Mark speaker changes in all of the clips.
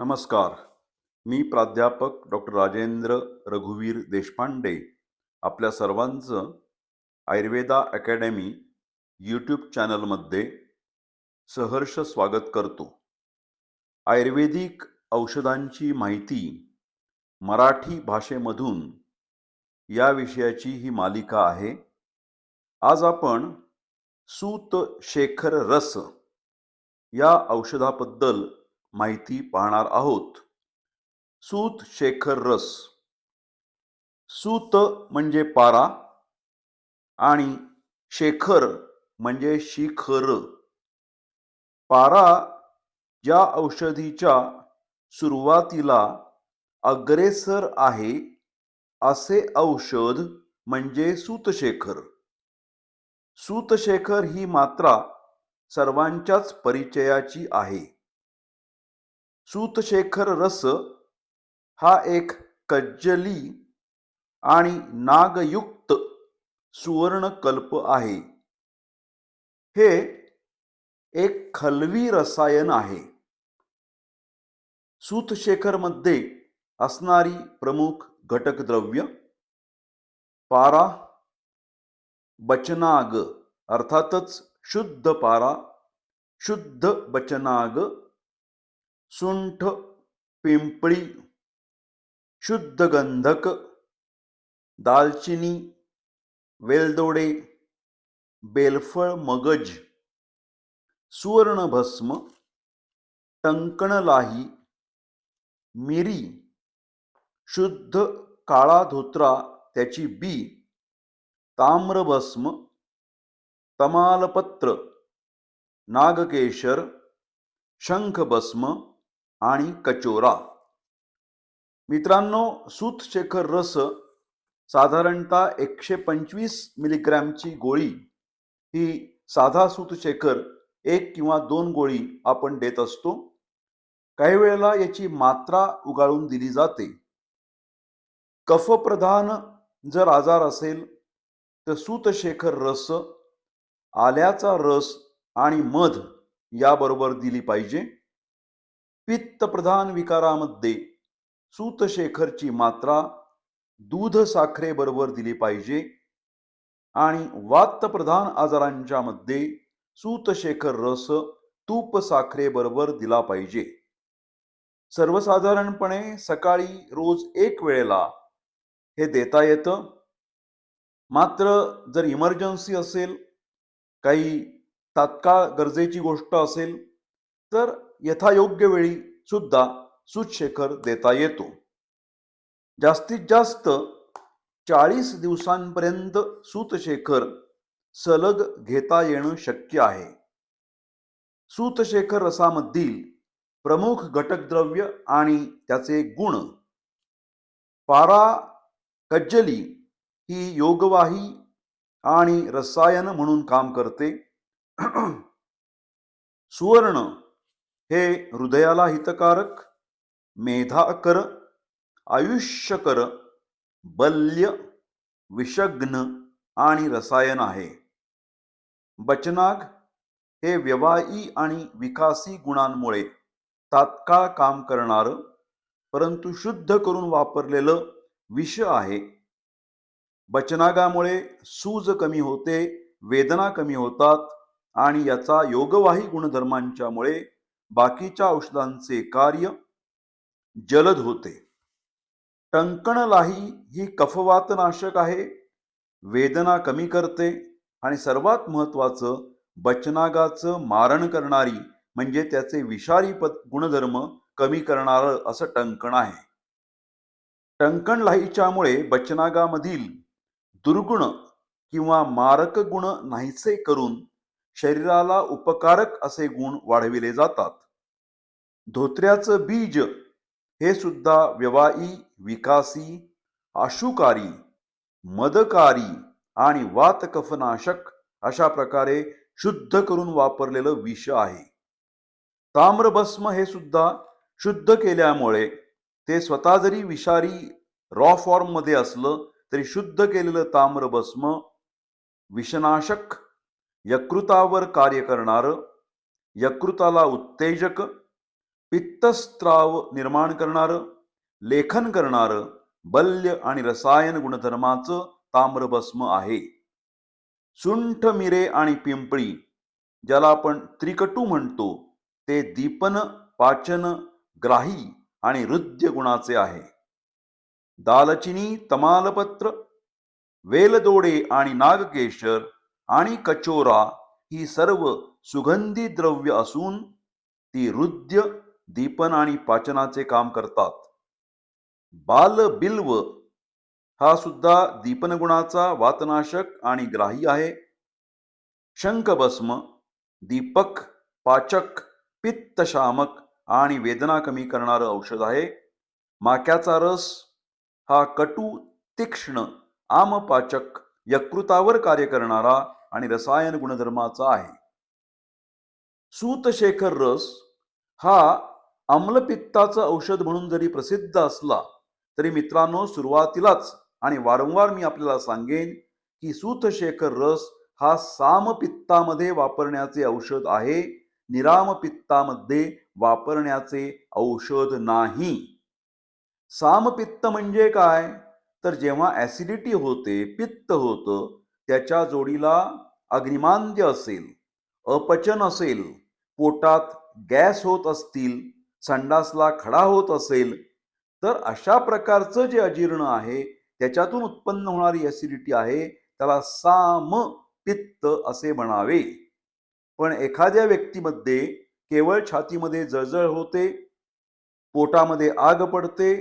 Speaker 1: नमस्कार. मी प्राध्यापक डॉक्टर राजेंद्र रघुवीर देशपांडे आपल्या सर्वांचं आयुर्वेदा अकॅडमी यूट्यूब चॅनलमध्ये सहर्ष स्वागत करतो. आयुर्वेदिक औषधांची माहिती मराठी भाषेमधून या विषयाची ही मालिका आहे. आज आपण सूत शेखर रस या औषधाबद्दल माहिती पाहणार आहोत. सूत शेखर रस. सूत म्हणजे पारा आणि शेखर म्हणजे शिखर. पारा ज्या औषधीच्या सुरुवातीला अग्रेसर आहे असे औषध म्हणजे सूतशेखर. सूतशेखर ही मात्रा सर्वांच्याच परिचयाची आहे. सूतशेखर रस हा एक कज्जली आणि नागयुक्त सुवर्णकल्प आहे. हे एक खलवी रसायन आहे. सूतशेखरमध्ये असणारी प्रमुख घटकद्रव्य पारा बचनाग अर्थातच शुद्ध पारा शुद्ध बचनाग सुंठ पिंपळी शुद्ध गंधक दालचिनी वेलदोडे बेलफळ मगज सुवर्णभस्म टंकणलाही मिरी शुद्ध काळा धोत्रा त्याची बी ताम्रभस्म तमालपत्र नागकेशर शंखभस्म आणि कचोरा. मित्रांनो सूतशेखर रस साधारणतः एकशे पंचवीस मिलीग्रॅमची गोळी ही साधा सूतशेखर एक किंवा दोन गोळी आपण देत असतो. काही वेळेला याची मात्रा उगाळून दिली जाते. कफप्रधान जर आजार असेल तर सूतशेखर रस आल्याचा रस आणि मध याबरोबर दिली पाहिजे. पित्तप्रधान विकारामध्ये सूतशेखरची मात्रा दूध साखरेबरोबर दिली पाहिजे आणि वातप्रधान आजारांच्या मध्ये सूतशेखर रस तूप साखरेबरोबर दिला पाहिजे. सर्वसाधारणपणे सकाळी रोज एक वेळेला हे देता येतं. मात्र जर इमर्जन्सी असेल काही तात्काळ गरजेची गोष्ट असेल तर यथायोग्य वेळी सुद्धा सूतशेखर देता येतो. जास्तीत जास्त चाळीस दिवसांपर्यंत सूतशेखर सलग घेता येणं शक्य आहे. सूतशेखर रसामधील प्रमुख घटकद्रव्य आणि त्याचे गुण. पारा कज्जली ही योगवाही आणि रसायन म्हणून काम करते. सुवर्ण हे हृदयाला हितकारक मेधाकर आयुष्यकर बल्य विषग्न आणि रसायन आहे. बचनाग हे व्यवाई आणि विकासी गुणांमुळे तात्काळ काम करणारं परंतु शुद्ध करून वापरलेलं विष आहे. बचनागामुळे सूज कमी होते वेदना कमी होतात आणि याचा योगवाही गुणधर्मांच्यामुळे बाकीच्या औषधांचे कार्य जलद होते. टंकण लाही ही कफवातनाशक आहे. वेदना कमी करते आणि सर्वात महत्वाचं बचनागाचं मारण करणारी म्हणजे त्याचे विषारी पद गुणधर्म कमी करणारं असं टंकण आहे. टंकण लाहीच्यामुळे बचनागामधील दुर्गुण किंवा मारक गुण नाहीसे करून शरीराला उपकारक असे गुण वाढविले जातात. धोत्र्याचं बीज हे सुद्धा व्यवाई विकासी आशुकारी मदकारी आणि वातकफनाशक अशा प्रकारे शुद्ध करून वापरलेलं विष आहे. ताम्रभस्म हे सुद्धा शुद्ध केल्यामुळे ते स्वतः जरी विषारी रॉ फॉर्ममध्ये असलं तरी शुद्ध केलेलं ताम्रभस्म विषनाशक यकृतावर कार्य करणारं यकृताला उत्तेजक पित्तस्त्राव निर्माण करणारं लेखन करणारं बल्य आणि रसायन गुणधर्माचं ताम्रभस्म आहे. सुंठ मिरे आणि पिंपळी ज्याला आपण त्रिकटू म्हणतो ते दीपन पाचन ग्राही आणि हृद्य गुणाचे आहे. दालचिनी तमालपत्र वेलदोडे आणि नागकेशर आणि कचोरा ही सर्व सुगंधी द्रव्य असून ती हृद्य दीपन आणि पाचनाचे काम करतात. बाल बिल्व हा सुद्धा दीपनगुणाचा वातनाशक आणि ग्राही आहे. शंखभस्म दीपक पाचक पित्तशामक आणि वेदना कमी करणारं औषध आहे. माक्याचा रस हा कटू तीक्ष्ण आमपाचक यकृतावर कार्य करणारा आणि रसायन गुणधर्माचा आहे. सूतशेखर रस हा आम्लपित्ताचं औषध म्हणून जरी प्रसिद्ध असला तरी मित्रांनो सुरुवातीलाच आणि वारंवार मी आपल्याला सांगेन की सूतशेखर रस हा सामपित्तामध्ये वापरण्याचे औषध आहे. निरामपित्तामध्ये वापरण्याचे औषध नाही. सामपित्त म्हणजे काय? तर जेव्हा ऍसिडिटी होते पित्त होतं त्याच्या जोडीला अग्निमांद्य असेल अपचन असेल पोटात गॅस होत असतील संडासला खडा होत असेल तर अशा प्रकारचं जे अजीर्ण आहे त्याच्यातून उत्पन्न होणारी ॲसिडिटी आहे त्याला साम पित्त असे म्हणावे. पण एखाद्या व्यक्तीमध्ये केवळ छातीमध्ये जळजळ होते पोटामध्ये आग पडते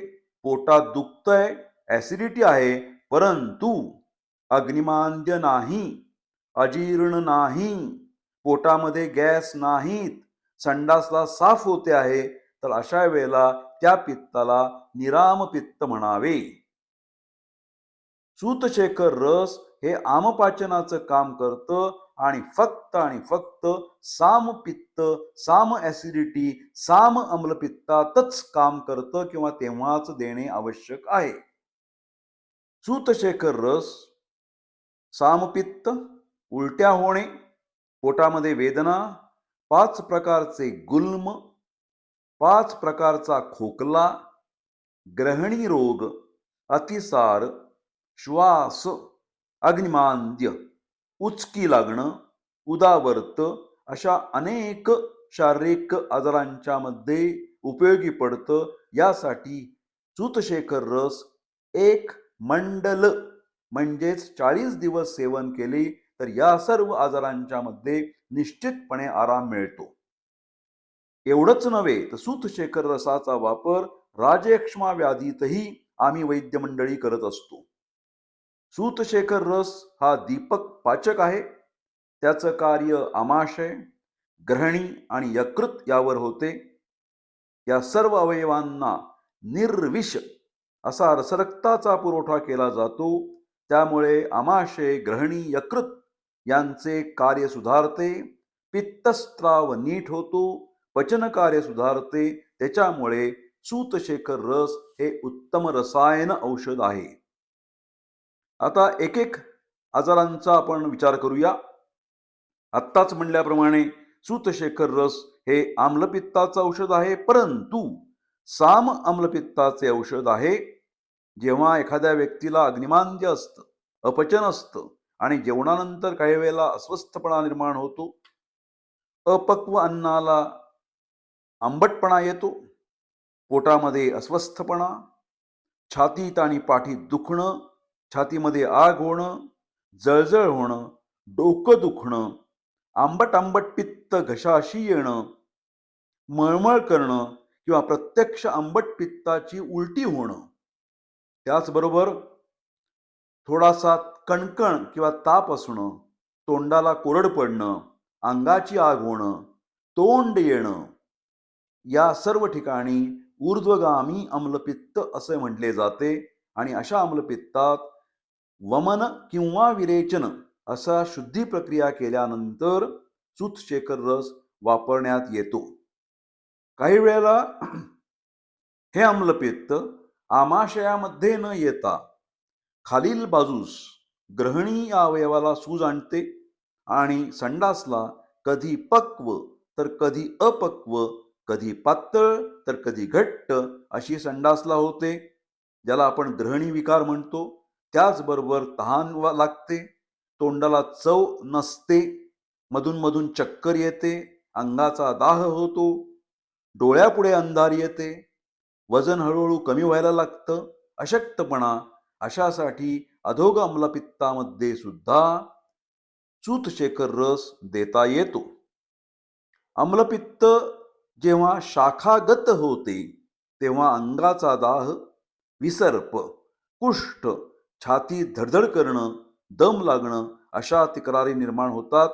Speaker 1: पोटात दुखतंय ॲसिडिटी आहे परंतु अग्निमांद्य नाही अजीर्ण नाही पोटामध्ये गॅस नाहीत संडासला साफ होते आहे तर अशा वेळेला त्या पित्ताला निराम पित्त म्हणावे. सूतशेखर रस हे आमपाचनाचं काम करतं आणि फक्त आणि फक्त साम पित्त साम ऍसिडिटी साम अम्लपित्तातच काम करतं किंवा तेव्हाच देणे आवश्यक आहे. सूतशेखर रस सामपित्त उलट्या होणे पोटामध्ये वेदना पाच प्रकारचे गुल्म पाच प्रकारचा खोकला ग्रहणी रोग अतिसार श्वास अग्निमांद्य उचकी लागणं उदावर्त अशा अनेक शारीरिक आजारांच्या मध्ये उपयोगी पडतं. यासाठी चूतशेखर रस एक मंडल म्हणजेच चाळीस दिवस सेवन केले तर या सर्व आजारांच्या मध्ये निश्चितपणे आराम मिळतो. एवढंच नव्हे तर सूतशेखर रसाचा वापर राजयक्ष्मा व्याधीतही आम्ही वैद्य मंडळी करत असतो. सूतशेखर रस हा दीपक पाचक आहे. त्याचं कार्य आमाशय ग्रहणी आणि यकृत यावर होते. या सर्व अवयवांना निर्विष असा रसरक्ताचा पुरवठा केला जातो. त्यामुळे आमाशय ग्रहणी यकृत यांचे कार्य सुधारते पित्तस्त्राव नीट होतो पचन कार्य सुधारते त्याच्यामुळे सूतशेखर रस हे उत्तम रसायन औषध आहे. आता एक एक आजारांचा आपण विचार करूया. आत्ताच म्हणल्याप्रमाणे सूतशेखर रस हे आम्लपित्ताचं औषध आहे परंतु साम आम्लपित्ताचे औषध आहे. जेव्हा एखाद्या व्यक्तीला अग्निमांद्य असतं अपचन असतं आणि जेवणानंतर काही वेळेला अस्वस्थपणा निर्माण होतो अपक्व अन्नाला आंबटपणा येतो पोटामध्ये अस्वस्थपणा छातीत आणि पाठीत दुखणं छातीमध्ये आग होणं जळजळ होणं डोकं दुखणं आंबट आंबट पित्त घशाशी येणं मळमळ करणं किंवा प्रत्यक्ष आंबट पित्ताची उलटी होणं त्याचबरोबर थोडासा कणकण किंवा ताप असणं तोंडाला कोरड पडणं अंगाची आग होणं तोंड येणं या सर्व ठिकाणी ऊर्ध्वगामी अम्लपित्त असे म्हटले जाते आणि अशा अम्लपित्तात वमन किंवा विरेचन असा शुद्धी प्रक्रिया केल्यानंतर चूतशेखर रस वापरण्यात येतो. काही वेळेला हे अम्लपित्त आमाशयामध्ये न येता खालील बाजूस ग्रहणी या अवयवाला सूज आणते आणि संडासला कधी पक्व तर कधी अपक्व कधी पातळ तर कधी घट्ट अशी संडासला होते ज्याला आपण ग्रहणी विकार म्हणतो. त्याचबरोबर तहान लागते तोंडाला चव नसते मधून मधून चक्कर येते अंगाचा दाह होतो डोळ्यापुढे अंधार येते वजन हळूहळू कमी व्हायला लागतं. अशक्तपणा अशासाठी अधोग अम्लपित्तामध्ये सुद्धा चूतशेखर रस देता येतो. आम्लपित्त जेव्हा शाखागत होते तेव्हा अंगाचा दाह विसर्प कुष्ठ छाती धडधड करणं दम लागणं अशा तक्रारी निर्माण होतात.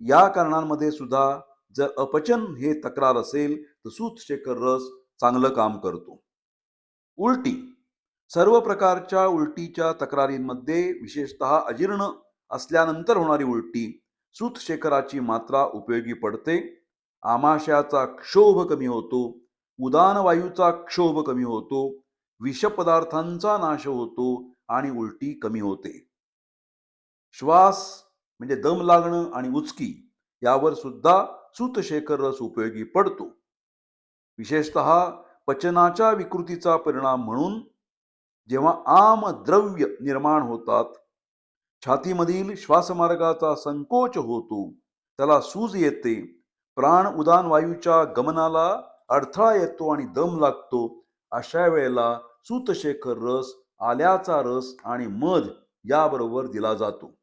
Speaker 1: या कारणांमध्ये सुद्धा जर अपचन हे तक्रार असेल तर सूतशेखर रस चांगलं काम करतो. उलटी सर्व प्रकारच्या उलटीच्या तक्रारींमध्ये विशेषतः अजीर्ण असल्यानंतर होणारी उलटी सूतशेखराची मात्रा उपयोगी पडते. आमाशयाचा क्षोभ कमी होतो. उदान वायूचा क्षोभ कमी होतो. विषपदार्थांचा नाश होतो आणि उलटी कमी होते. श्वास म्हणजे दम लागणं आणि उचकी यावर सुद्धा सूतशेखर रस उपयोगी पडतो. विशेषतः पचनाच्या विकृतीचा परिणाम म्हणून जेव्हा आम द्रव्य निर्माण होतात छातीमधील श्वासमार्गाचा संकोच होतो त्याला सूज येते प्राण उदान वायूच्या गमनाला अडथळा येतो आणि दम लागतो अशा वेळेला सूतशेखर रस आल्याचा रस आणि मध याबरोबर दिला जातो.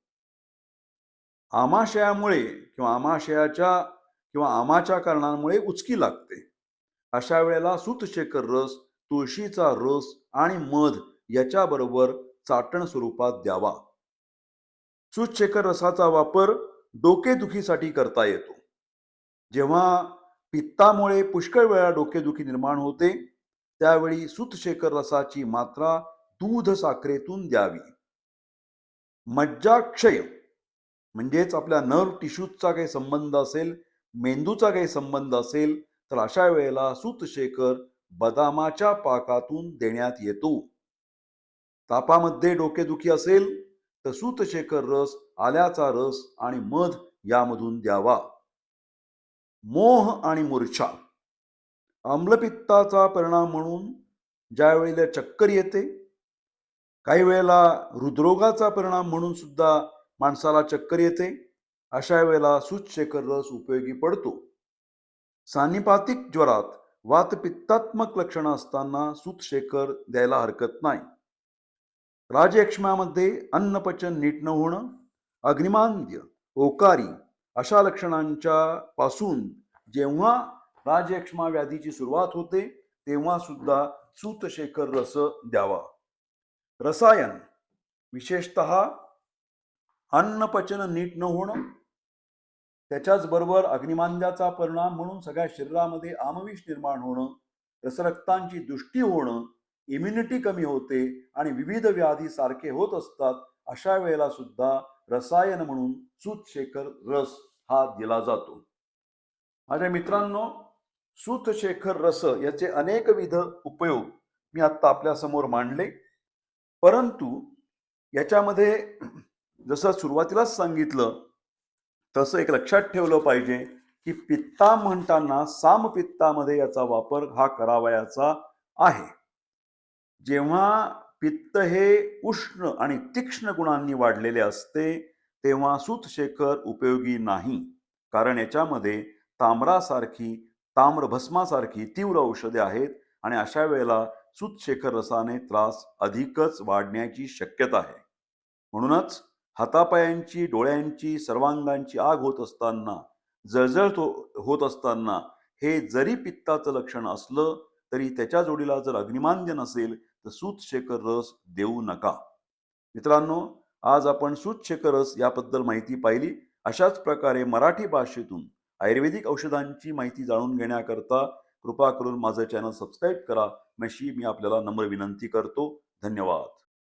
Speaker 1: आमाशयामुळे किंवा आमाशयाच्या किंवा आमाच्या कारणांमुळे उचकी लागते. अशा वेळेला सूतशेखर रस तुळशीचा रस आणि मध याच्याबरोबर चाटण स्वरूपात द्यावा. सूतशेखर रसाचा वापर डोकेदुखीसाठी करता येतो. जेव्हा पित्तामुळे पुष्कळ वेळा डोकेदुखी निर्माण होते त्यावेळी सूतशेखर रसाची मात्रा दूध साखरेतून द्यावी. मज्जाक्षय म्हणजेच आपल्या नर्व टिश्यूजचा काही संबंध असेल मेंदूचा काही संबंध असेल तर अशा वेळेला सूतशेखर बदामाच्या पाकातून देण्यात येतो. तापामध्ये डोकेदुखी असेल तर सूतशेखर रस आल्याचा रस आणि मध यामधून द्यावा. मोह आणि मूर्छा. आम्लपित्ताचा परिणाम म्हणून ज्या वेळेला चक्कर येते काही वेळेला हृदरोगाचा परिणाम म्हणून सुद्धा माणसाला चक्कर येते अशा वेळेला सूतशेखर रस उपयोगी पडतो. सानिपातिक ज्वरात वातपित्तात्मक लक्षणं असताना सूतशेखर द्यायला हरकत नाही. राजयक्ष्मामध्ये अन्नपचन नीट न होणं अग्निमांद्य ओकारी अशा लक्षणांच्या पासून जेव्हा राजयक्ष्मा व्याधीची सुरुवात होते तेव्हा सुद्धा सूतशेखर रस द्यावा. रसायन विशेषतः अन्नपचन नीट न होणं त्याच्याच बरोबर अग्निमांद्याचा परिणाम म्हणून सगळ्या शरीरामध्ये आमविष निर्माण होणं रसरक्तांची दृष्टी होणं इम्युनिटी कमी होते आणि विविध व्याधी सारखे होत असतात अशा वेळेला सुद्धा रसायन म्हणून सूतशेखर रस हा दिला जातो. माझ्या मित्रांनो सूतशेखर रस याचे अनेकविध उपयोग मी आत्ता आपल्यासमोर मांडले. परंतु याच्यामध्ये जसं सुरुवातीलाच सांगितलं तसं एक लक्षात ठेवलं पाहिजे की पित्ता म्हणताना सामपित्तामध्ये याचा वापर हा करावयाचा आहे. जेव्हा पित्त हे उष्ण आणि तीक्ष्ण गुणांनी वाढलेले असते तेव्हा सूतशेखर उपयोगी नाही. कारण याच्यामध्ये ताम्रासारखी ताम्रभस्मासारखी तीव्र औषधे आहेत आणि अशा वेळेला सूतशेखर रसाने त्रास अधिकच वाढण्याची शक्यता आहे. म्हणूनच हातापायांची डोळ्यांची सर्वांगांची आग होत असताना जळजळ होत असताना हे जरी पित्ताचं लक्षण असलं तरी त्याच्या जोडीला जर अग्निमान्य नसेल तर सूतशेखर रस देऊ नका. मित्रांनो आज आपण सूतशेखर रस याबद्दल माहिती पाहिली. अशाच प्रकारे मराठी भाषेतून आयुर्वेदिक औषधांची माहिती जाणून घेण्याकरता कृपा करून माझं चॅनल सबस्क्राईब करा. मशी मी आपल्याला नम्र विनंती करतो. धन्यवाद.